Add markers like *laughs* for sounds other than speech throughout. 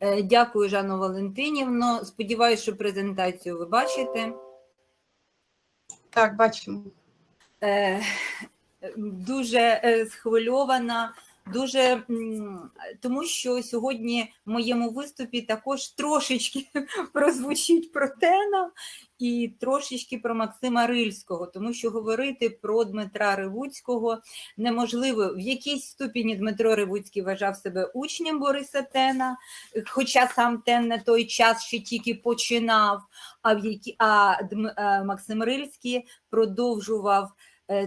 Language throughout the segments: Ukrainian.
Е, Дякую, Жанна Валентинівно. Сподіваюся, що презентацію ви бачите. Так, бачимо. Е, Дуже е, схвильована, дуже тому що сьогодні в моєму виступі також трошечки *laughs* прозвучить про Тена і трошечки про Максима Рильського, тому що говорити про Дмитра Ривуцького неможливо. В якійсь ступені Дмитро Ривуцький вважав себе учнем Бориса Тена, хоча сам Тен на той час ще тільки починав, а, в які, а е, Максим Рильський продовжував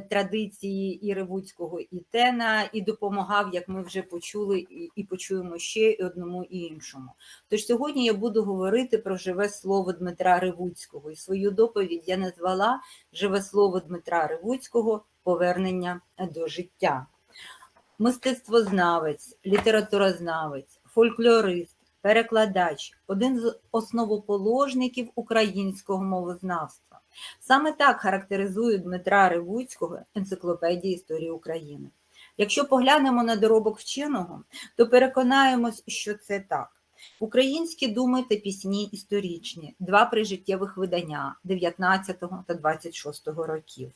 традиції і Ревуцького, і Тена, і допомагав, як ми вже почули, і, почуємо ще одному і іншому. Тож сьогодні я буду говорити про живе слово Дмитра Ревуцького. І свою доповідь я назвала Живе слово Дмитра Ревуцького повернення до життя. Мистецтвознавець, літературознавець, фольклорист, перекладач, один з основоположників українського мовознавства. Саме так характеризує Дмитра Ревуцького енциклопедія історії України. Якщо поглянемо на доробок вченого, то переконаємось, що це так. Українські думи та пісні історичні, два прижиттєвих видання 19 та 26 років.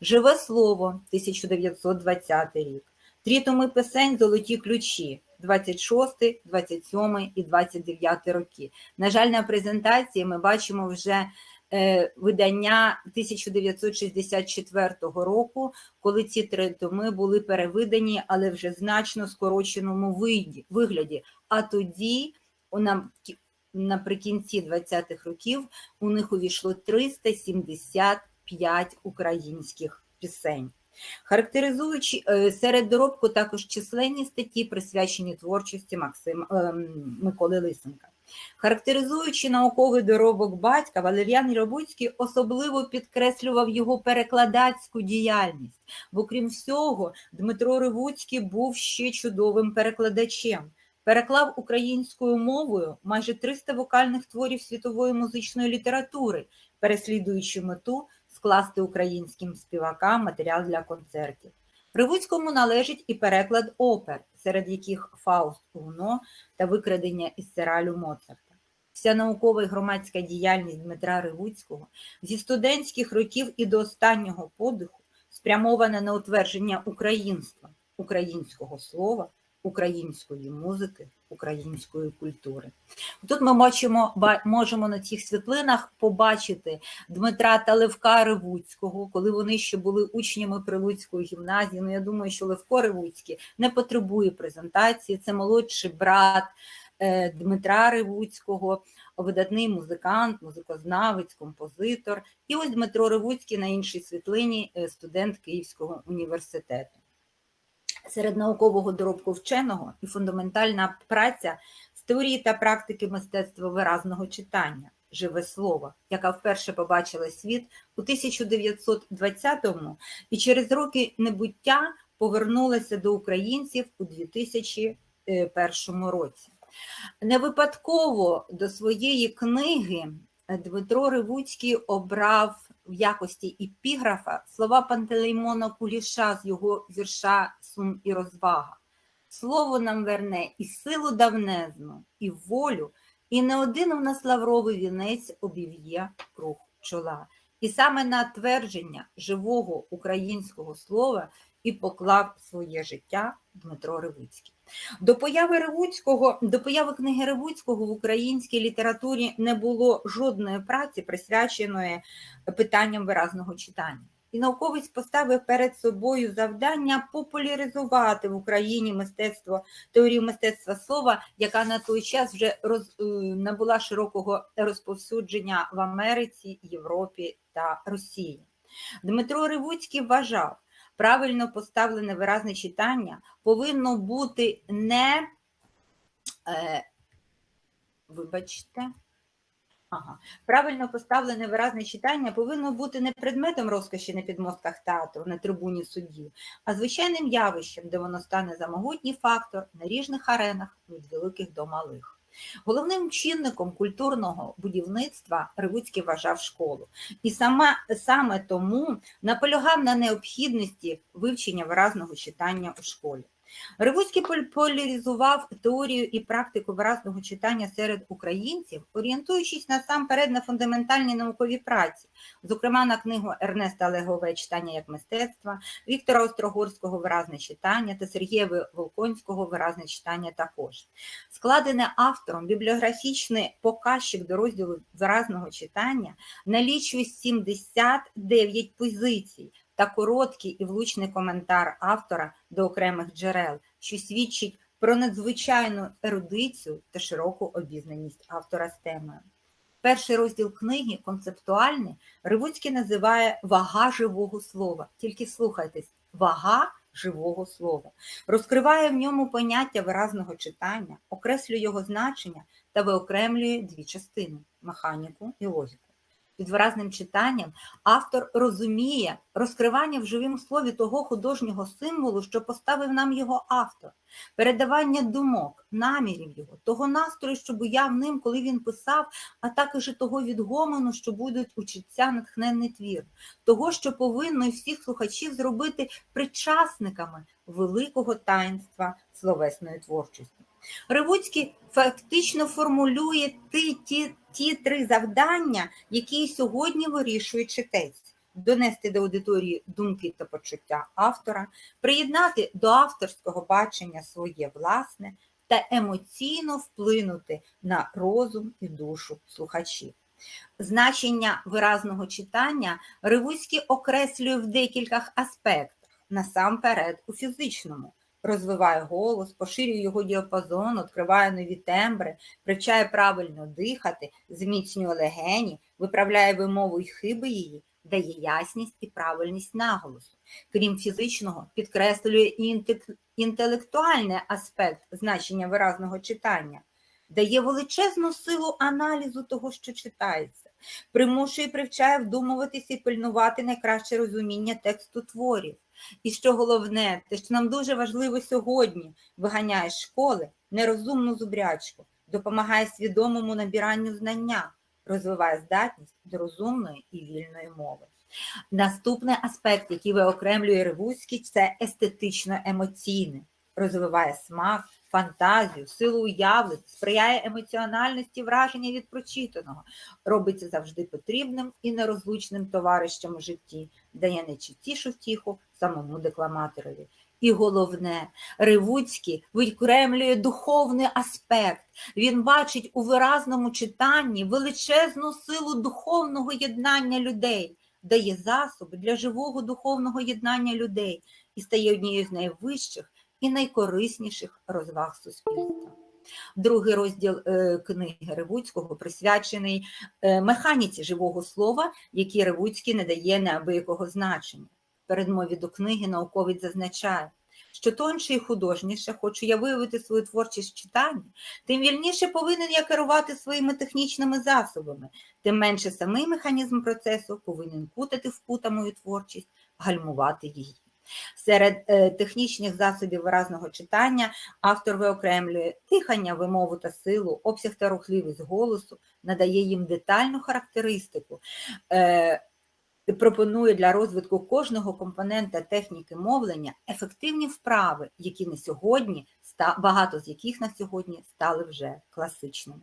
Живе слово 1920 рік. Трі томи писень Золоті ключі 26, 27 і 29 роки. На жаль, на презентації ми бачимо вже видання 1964 року, коли ці три томи були перевидані, але вже значно скороченому вигляді. А тоді, наприкінці 20-х років, у них увійшло 375 українських пісень. Характеризуючи е, серед доробку також численні статті, присвячені творчості Максима ем, Миколи Лисенка. Характеризуючи науковий доробок батька, Валеріан Робуцький особливо підкреслював його перекладацьку діяльність. Бо крім всього, Дмитро Ривуцький був ще чудовим перекладачем. Переклав українською мовою майже 300 вокальних творів світової музичної літератури, переслідуючи мету скласти українським співакам матеріал для концертів. Ривуцькому належить і переклад опер, серед яких Фауст Гуно та викрадення із сералю Моцарта. Вся наукова і громадська діяльність Дмитра Ривуцького зі студентських років і до останнього подиху спрямована на утвердження українства, українського слова, української музики, української культури. Тут ми бачимо, можемо на цих світлинах побачити Дмитра та Левка Ривуцького, коли вони ще були учнями Прилуцької гімназії. Ну, я думаю, що Левко Ривуцький не потребує презентації. Це молодший брат е, Дмитра Ривуцького, видатний музикант, музикознавець, композитор. І ось Дмитро Ривуцький на іншій світлині е, студент Київського університету. Серед наукового доробку вченого і фундаментальна праця з теорії та практики мистецтва виразного читання живе слово, яка вперше побачила світ у 1920-му і через роки небуття повернулася до українців у 2001 році. Не випадково до своєї книги Дмитро Ривуцький обрав в якості епіграфа слова Пантелеймона Куліша з його вірша Сум і розвага. Слово нам верне і силу давнезну, і волю, і не один у нас лавровий вінець обів'є круг чола. І саме на твердження живого українського слова і поклав своє життя Дмитро Ривуцький. До появи Ривуцького, до появи книги Ривуцького в українській літературі не було жодної праці, присвяченої питанням виразного читання. І науковець поставив перед собою завдання популяризувати в Україні мистецтво, теорію мистецтва слова, яка на той час вже роз, е, набула широкого розповсюдження в Америці, Європі та Росії. Дмитро Ривуцький вважав, правильно поставлене виразне читання повинно бути не, е, вибачте, Ага. Правильно поставлене виразне читання повинно бути не предметом розкоші на підмостках театру, на трибуні суддів, а звичайним явищем, де воно стане за могутній фактор на ріжних аренах від великих до малих. Головним чинником культурного будівництва Ривуцький вважав школу. І сама, саме тому наполягав на необхідності вивчення виразного читання у школі. Ревуцький поляризував теорію і практику виразного читання серед українців, орієнтуючись насамперед на фундаментальні наукові праці, зокрема на книгу Ернеста Легове «Читання як мистецтво», Віктора Острогорського «Виразне читання» та Сергія Волконського «Виразне читання» також. Складене автором бібліографічний показчик до розділу виразного читання налічує 79 позицій та короткий і влучний коментар автора до окремих джерел, що свідчить про надзвичайну ерудицію та широку обізнаність автора з темою. Перший розділ книги концептуальний Ривуцький називає вага живого слова. Тільки слухайтесь, вага живого слова. Розкриває в ньому поняття виразного читання, окреслює його значення та виокремлює дві частини механіку і логіку. Під виразним читанням автор розуміє розкривання в живому слові того художнього символу, що поставив нам його автор, передавання думок, намірів його, того настрою, що буяв ним, коли він писав, а також і того відгомону, що будуть у читця натхненний твір, того, що повинно і всіх слухачів зробити причасниками великого таїнства словесної творчості. Ревуцький фактично формулює ті, ті, ті три завдання, які сьогодні вирішує читець. Донести до аудиторії думки та почуття автора, приєднати до авторського бачення своє власне та емоційно вплинути на розум і душу слухачів. Значення виразного читання Ривуцький окреслює в декількох аспектах, насамперед у фізичному. Розвиває голос, поширює його діапазон, відкриває нові тембри, привчає правильно дихати, зміцнює легені, виправляє вимову й хиби її, дає ясність і правильність наголосу. Крім фізичного, підкреслює і інтелектуальний аспект значення виразного читання, дає величезну силу аналізу того, що читається, примушує привчає вдумуватися і пильнувати найкраще розуміння тексту творів. І що головне, те, що нам дуже важливо сьогодні, виганяє з школи нерозумну зубрячку, допомагає свідомому набіранню знання, розвиває здатність до розумної і вільної мови. Наступний аспект, який виокремлює Ревуцький, це естетично-емоційний, розвиває смак, фантазію, силу уявлень, сприяє емоціональності враження від прочитаного, робиться завжди потрібним і нерозлучним товаришем у житті, дає найчастішу втіху самому декламаторові. І головне, Ривуцький викремлює духовний аспект. Він бачить у виразному читанні величезну силу духовного єднання людей, дає засоби для живого духовного єднання людей і стає однією з найвищих і найкорисніших розваг суспільства. Другий розділ е, книги Ревуцького присвячений е, механіці живого слова, який Ревуцький не дає неабиякого значення. Передмові до книги науковець зазначає, що тонше і художніше хочу я виявити свою творчість в читанні, тим вільніше повинен я керувати своїми технічними засобами, тим менше самий механізм процесу повинен кутати в кута мою творчість, гальмувати її. Серед е, технічних засобів виразного читання автор виокремлює дихання, вимову та силу, обсяг та рухливість голосу, надає їм детальну характеристику, е, пропонує для розвитку кожного компонента техніки мовлення ефективні вправи, які на сьогодні багато з яких на сьогодні стали вже класичними.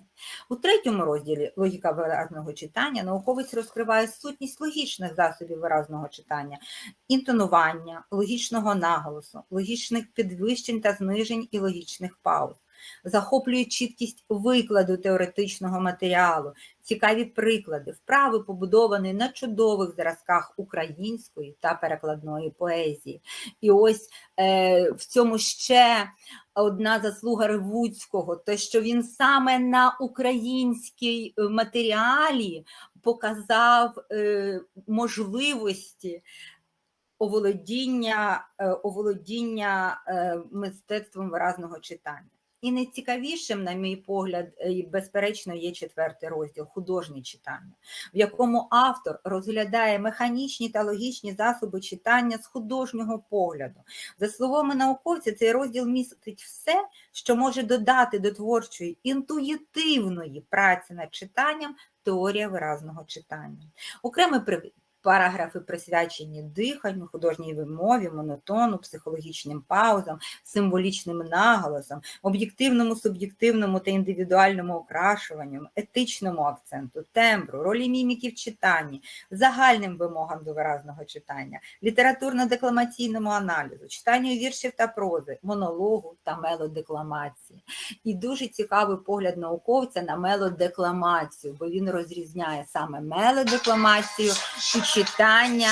У третьому розділі логіка виразного читання науковець розкриває сутність логічних засобів виразного читання, інтонування, логічного наголосу, логічних підвищень та знижень і логічних пауз. Захоплює чіткість викладу теоретичного матеріалу, цікаві приклади, вправи побудовані на чудових зразках української та перекладної поезії. І ось е, в цьому ще одна заслуга Ревуцького, те, що він саме на українській матеріалі показав е, можливості оволодіння, е, оволодіння е, мистецтвом виразного читання. І найцікавішим, на мій погляд, е, і, безперечно, є четвертий розділ художнє читання, в якому автор розглядає механічні та логічні засоби читання з художнього погляду. За словами науковця, цей розділ містить все, що може додати до творчої інтуїтивної праці над читанням теорія виразного читання. Окремий параграфи присвячені диханню, художній вимові, монотону, психологічним паузам, символічним наголосам, об'єктивному, суб'єктивному та індивідуальному окрашуванню, етичному акценту, тембру, ролі міміки в читанні, загальним вимогам до виразного читання, літературно-декламаційному аналізу, читанню віршів та прози, монологу та мелодекламації. І дуже цікавий погляд науковця на мелодекламацію, бо він розрізняє саме мелодекламацію і читання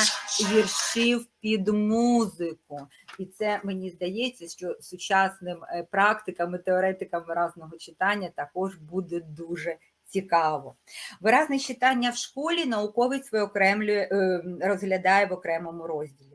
віршів під музику. І це мені здається, що сучасним е, практикам і теоретикам виразного читання також буде дуже цікаво. Виразне читання в школі науковець виокремлює, е, розглядає в окремому розділі.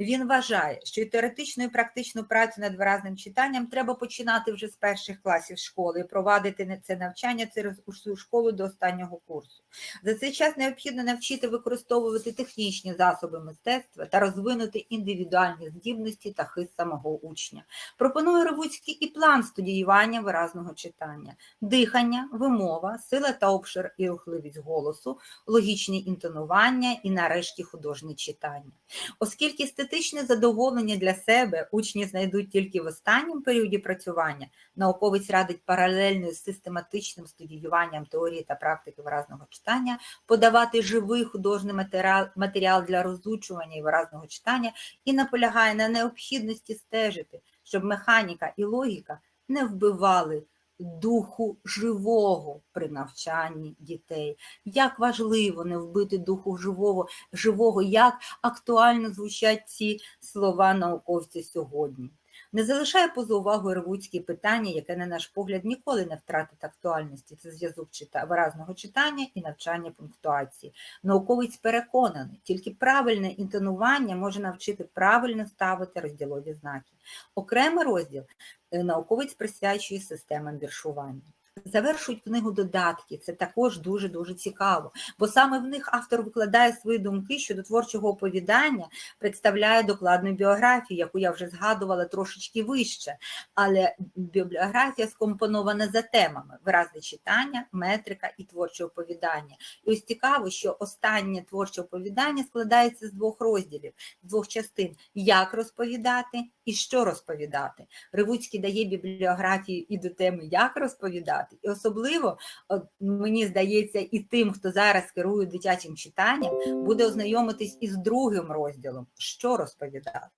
Він вважає, що і теоретичну і практичну працю над виразним читанням треба починати вже з перших класів школи і провадити це навчання через усю школу до останнього курсу. За цей час необхідно навчити використовувати технічні засоби мистецтва та розвинути індивідуальні здібності та хист самого учня. Пропоную Ревуцький і план студіювання виразного читання, дихання, вимова, сила та обшир і рухливість голосу, логічне інтонування і нарешті художнє читання. Оскільки естетичне задоволення для себе. Учні знайдуть тільки в останньому періоді працювання, науковець радить паралельно з систематичним студіюванням теорії та практики виразного читання подавати живий художній матеріал, матеріал для розучування і виразного читання і наполягає на необхідності стежити, щоб механіка і логіка не вбивали духу живого при навчанні дітей. Як важливо не вбити духу живого, живого, як актуально звучать ці слова науковці сьогодні. Не залишає поза увагою ревуцькі питання, яке, на наш погляд, ніколи не втратить актуальності. Це зв'язок чита... виразного читання і навчання пунктуації. Науковець переконаний, тільки правильне інтонування може навчити правильно ставити розділові знаки. Окремий розділ е, науковець присвячує системам віршування. Завершують книгу додатки, це також дуже-дуже цікаво, бо саме в них автор викладає свої думки щодо творчого оповідання, представляє докладну біографію, яку я вже згадувала трошечки вище, але бібліографія скомпонована за темами: виразне читання, метрика і творче оповідання. І ось цікаво, що останнє творче оповідання складається з двох розділів, двох частин: як розповідати і що розповідати. Ривуцький дає бібліографію і до теми, як розповідати, і особливо от, мені здається, і тим, хто зараз керує дитячим читанням, буде ознайомитись із другим розділом, що розповідати.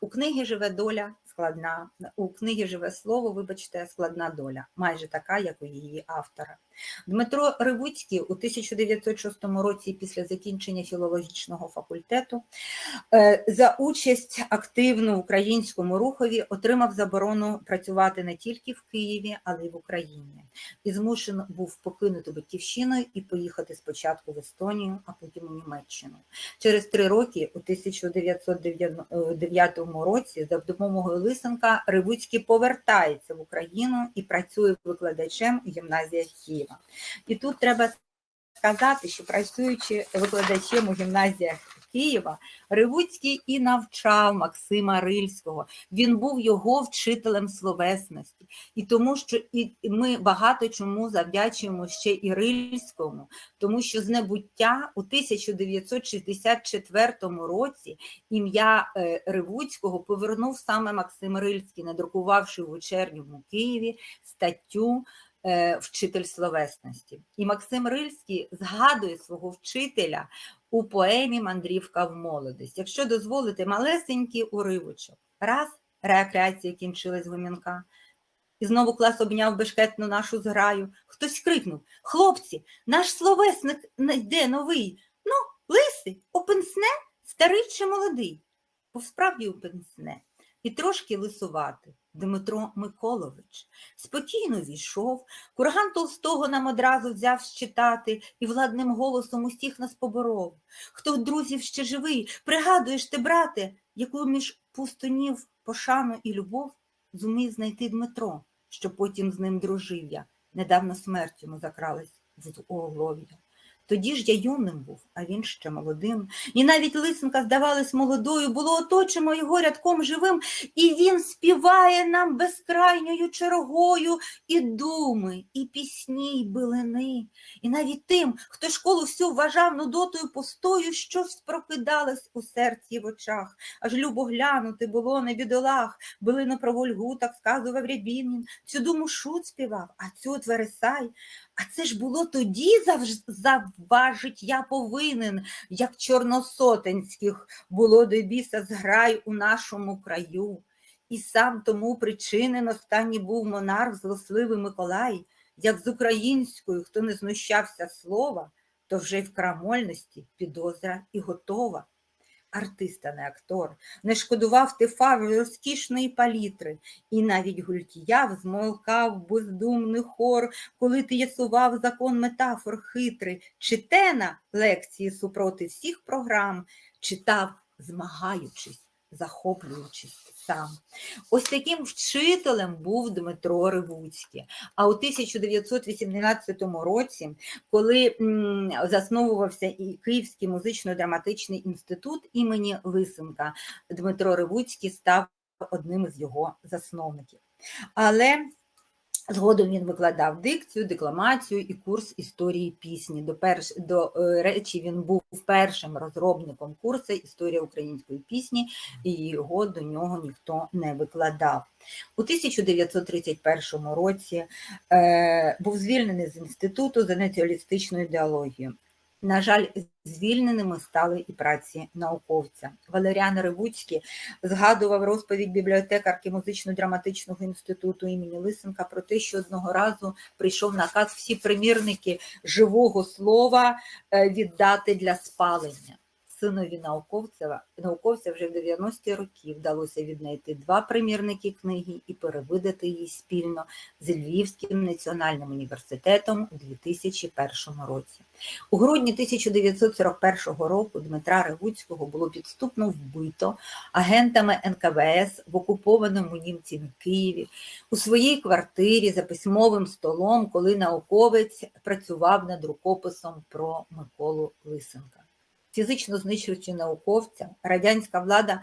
У книги живе доля складна, у книги живе слово, вибачте, складна доля, майже така, як у її автора. Дмитро Ривуцький у 1906 році, після закінчення філологічного факультету, е, за участь активну в українському рухові отримав заборону працювати не тільки в Києві, але й в Україні. І змушено був покинути батьківщину і поїхати спочатку в Естонію, а потім у Німеччину. Через три роки, у 1909 році, за допомогою Лисенка, Ривуцький повертається в Україну і працює викладачем гімназія Києва. І тут треба сказати, що працюючи викладачем у гімназіях Києва, Ривуцький і навчав Максима Рильського. Він був його вчителем словесності. І тому, що і ми багато чому завдячуємо ще і Рильському, тому що з небуття у 1964 році ім'я е, Ривуцького повернув саме Максим Рильський, надрукувавши в вечірньому Києві статтю Вчитель словесності. І Максим Рильський згадує свого вчителя у поемі Мандрівка в молодість. Якщо дозволите малесенький уривочок. Раз рекреація кінчилась гомінка. І знову клас обняв бешкетну нашу зграю. Хтось крикнув: Хлопці, наш словесник йде новий. Ну, лисий, опенсне, старий чи молодий? Бо справді опенсне. І трошки лисувати. Дмитро Миколович спокійно війшов, курган Толстого нам одразу взяв считати і владним голосом усіх нас поборов. Хто в друзів ще живий, пригадуєш ти, брате, яку між пустунів пошану і любов зумів знайти Дмитро, що потім з ним дружив я. Недавно смерть йому закралась в оголов'я. Тоді ж я юним був, а він ще молодим. І навіть лисенка здавалась молодою, було оточено його рядком живим, і він співає нам безкрайньою чергою і думи, і пісні, і билини. І навіть тим, хто школу всю вважав нудотою пустою, щось прокидалось у серці в очах. Аж любо глянути було на бідолах, билину про Вольгу, так сказував Рябінін, цю думу шут співав, а цю от Вересай. А це ж було тоді, завважить я повинен, як чорносотенських було до біса зграй у нашому краю. І сам тому причинен останній був монарх злосливий Миколай, як з українською, хто не знущався слова, то вже й в крамольності підозра і готова. Артист, а не актор, не шкодував ти фар розкішної палітри, і навіть гультіяв змолкав бездумний хор, коли ти ясував закон метафор хитрий, читена лекції супроти всіх програм, читав, змагаючись, захоплюючись сам. Ось таким вчителем був Дмитро Ревуцький. А у 1918 році, коли засновувався і Київський музично-драматичний інститут імені Лисенка, Дмитро Ревуцький став одним із його засновників. Але Згодом він викладав дикцію, декламацію і курс історії пісні. До, перш... До е, речі, він був першим розробником курсу історія української пісні, і його до нього ніхто не викладав. У 1931 році е, був звільнений з інституту за націоналістичну ідеологію. На жаль, звільненими стали і праці науковця. Валеріан Ревуцький згадував розповідь бібліотекарки музично-драматичного інституту імені Лисенка про те, що одного разу прийшов наказ всі примірники живого слова е, віддати для спалення. Синові науковця, науковця вже в 90-ті роки вдалося віднайти два примірники книги і перевидати її спільно з Львівським національним університетом у 2001 році. У грудні 1941 року Дмитра Ревуцького було підступно вбито агентами НКВС в окупованому німцями Києві у своїй квартирі за письмовим столом, коли науковець працював над рукописом про Миколу Лисенка. Фізично знищуючи науковця, радянська влада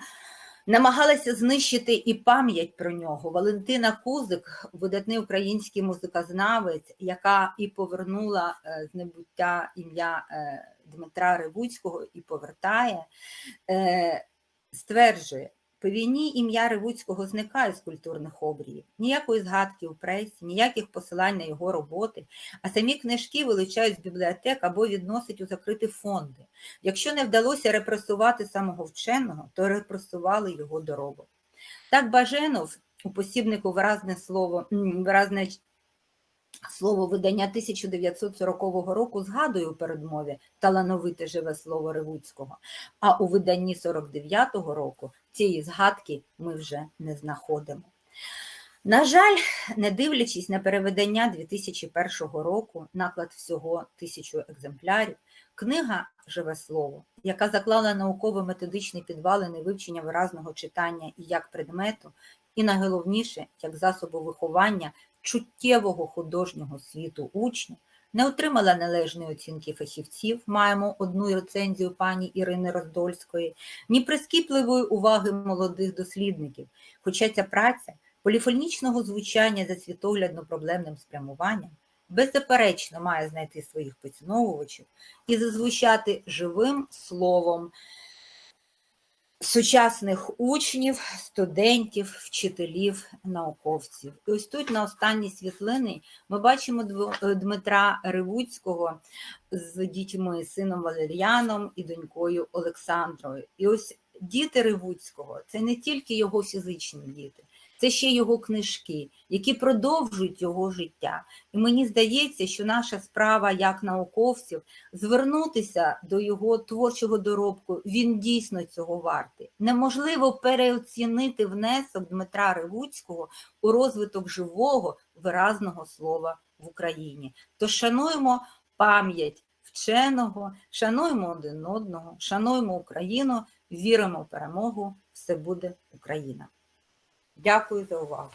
намагалася знищити і пам'ять про нього. Валентина Кузик, видатний український музикознавець, яка і повернула е, з небуття ім'я е, Дмитра Ревуцького і повертає, е, стверджує, по війні ім'я Ревуцького зникає з культурних обріїв. Ніякої згадки у пресі, ніяких посилань на його роботи, а самі книжки вилучають з бібліотек або відносять у закриті фонди. Якщо не вдалося репресувати самого вченого, то репресували його доробок. Так Баженов у посібнику виразне слово, виразне слово видання 1940 року згадує у передмові талановите живе слово Ревуцького, а у виданні 49-го року цієї згадки ми вже не знаходимо. На жаль, не дивлячись на переведення 2001 року, наклад всього тисячу екземплярів, книга Живе слово, яка заклала науково-методичні підвалини вивчення виразного читання і як предмету, і найголовніше, як засобу виховання чуттєвого художнього світу учнів, не отримала належної оцінки фахівців, маємо одну рецензію пані Ірини Роздольської, ні прискіпливої уваги молодих дослідників, хоча ця праця поліфонічного звучання за світоглядно-проблемним спрямуванням беззаперечно має знайти своїх поціновувачів і зазвучати живим словом сучасних учнів, студентів, вчителів, науковців. І ось тут на останній світлині ми бачимо Дв- Дмитра Ревуцького з дітьми, сином Валеріаном і донькою Олександрою. І ось діти Ревуцького це не тільки його фізичні діти, це ще його книжки, які продовжують його життя. І мені здається, що наша справа як науковців звернутися до його творчого доробку, він дійсно цього вартий. Неможливо переоцінити внесок Дмитра Ревуцького у розвиток живого виразного слова в Україні. Тож шануємо пам'ять вченого, шануємо один одного, шануємо Україну, віримо в перемогу, все буде Україна. Дякую за увагу.